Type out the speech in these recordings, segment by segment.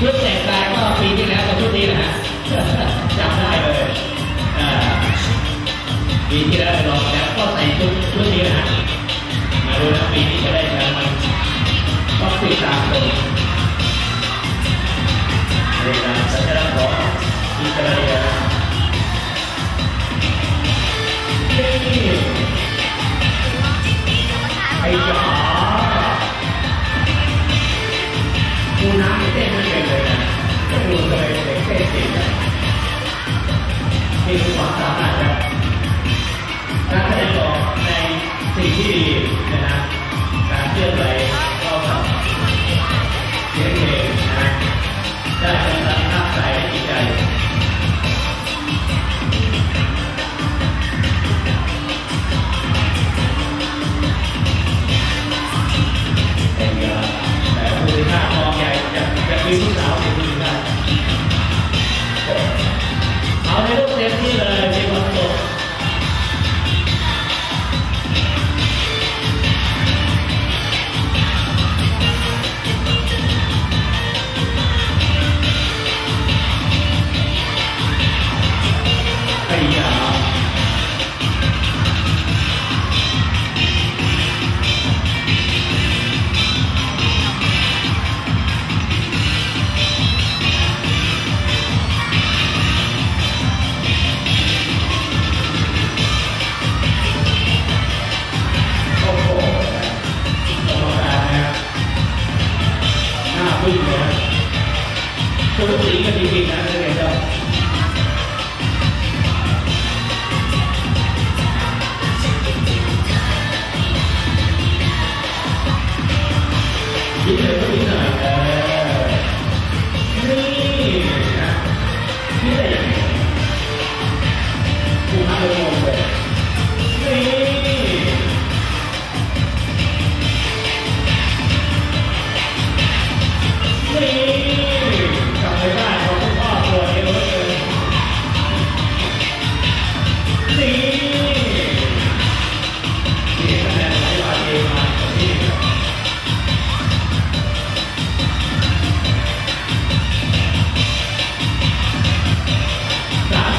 ชุดแตกต่างก็ปีที่แล้วกับชุดนี้นะฮะจำได้เลยปีที่แล้วไปลองแล้วก็ใส่ชุดชุดนี้นะฮะมาดูนะปีนี้จะได้แชมป์ไหมต้องติดตามชมนี่นะ Thank you. communicate that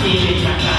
E aí.